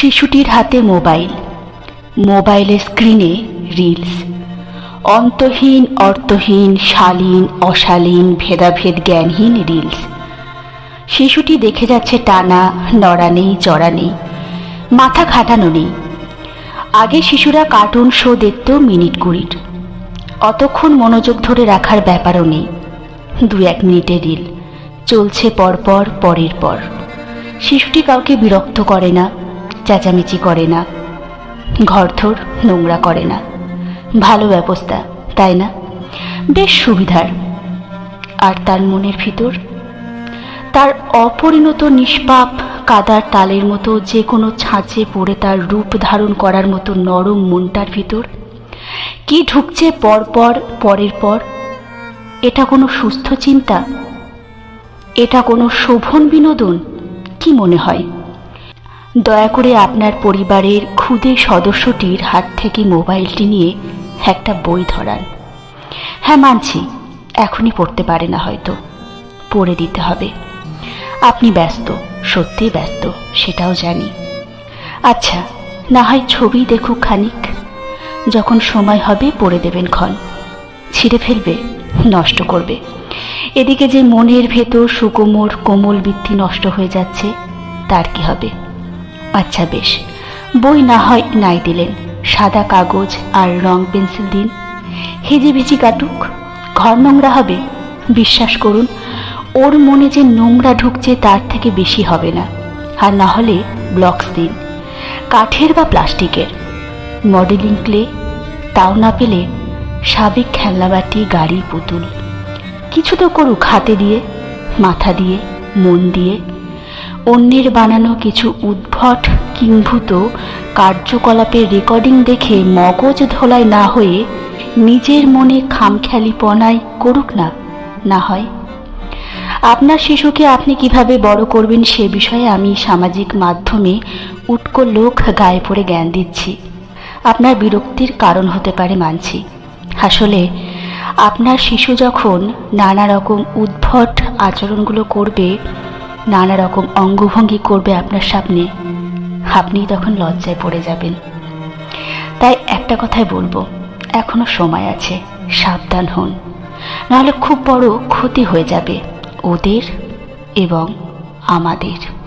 শিশুটির হাতে মোবাইল। মোবাইলের স্ক্রিনে রিলস। অন্তহীন, অর্থহীন, শালীন, অশালীন, ভেদাভেদ জ্ঞানহীন রিলস। শিশুটি দেখে যাচ্ছে টানা, নড়া নেই, চড়া নেই, মাথা খাটানো নেই। আগে শিশুরা কার্টুন শো দেখত মিনিট কুড়ির। অতক্ষণ মনোযোগ ধরে রাখার ব্যাপারও নেই। দু এক মিনিটের রিল। চলছে পরপর, পরের পর। শিশুটি কাউকে বিরক্ত করে না। চেঁচামেচি করে না। ঘরথর নোংরা করে না। ভালো ব্যবস্থা, তাই না? বেশ সুবিধার। আর তার মনের ভিতর? তার অপরিণত নিষ্পাপ কাদার তালের মতো যে কোনো ছাঁচে পড়ে তার রূপ ধারণ করার মতো নরম মনটার ভিতর? কি ঢুকছে পরপর, পরের পর? এটা কোনো সুস্থ চিন্তা? এটা কোনো শোভন বিনোদন? কি মনে হয়? দয়া করে আপনার পরিবারের ক্ষুদে সদস্যটির হাত থেকে মোবাইলটি নিয়ে একটা বই ধরান। হ্যাঁ মানছি, এখনই পড়তে পারে না হয়তো। পড়ে দিতে হবে। আপনি ব্যস্ত, সত্যি ব্যস্ত, সেটাও জানি। আচ্ছা না হয় ছবি দেখুক খানিক। যখন সময় হবে, পড়ে দেবেন ক্ষণ। ছিঁড়ে ফেলবে, নষ্ট করবে। এদিকে যে মনের ভেতর সুকোমর কোমল বৃত্তি নষ্ট হয়ে যাচ্ছে, তার কি হবে? আচ্ছা বেশ। বই না হয় নাই দিলেন সাদা কাগজ আর রং পেন্সিল দিন। হেজি ভিজি কাটুক, ঘর নোংরা হবে, বিশ্বাস করুন, ওর মনে যে নোংরা ঢুকছে তার থেকে বেশি হবে না। আর না হলে ব্লকস দিন, কাঠের বা প্লাস্টিকের। মডেলিং ক্লে, তাও না পেলে সাবেক খেলনাবাটি, গাড়ি, পুতুল। কিছু তো করুক হাতে দিয়ে, মাথা দিয়ে, মন দিয়ে। অন্যের বানানো কিছু উদ্ভট, কিংভূত কার্যকলাপের রেকর্ডিং দেখে মগজ ধোলাই না হয়ে নিজের মনে খামখেয়ালিপনায় করুক না না হয়। আপনার শিশুকে আপনি কীভাবে বড় করবেন সে বিষয়ে আমি সামাজিক মাধ্যমে উটকো লোক গায়ে পড়ে জ্ঞান দিচ্ছি। আপনার বিরক্তির কারণ হতে পারে মানছি। আসলে আপনার শিশু যখন নানা রকম উদ্ভট আচরণগুলো করবে নানা রকম অঙ্গভঙ্গি করবে আপনার সামনে আপনি তখন লজ্জায় পড়ে যাবেন। তাই একটা কথাই বলব, এখনও সময় আছে, সাবধান হন। নাহলে খুব বড় ক্ষতি হয়ে যাবে, ওদের এবং আমাদের।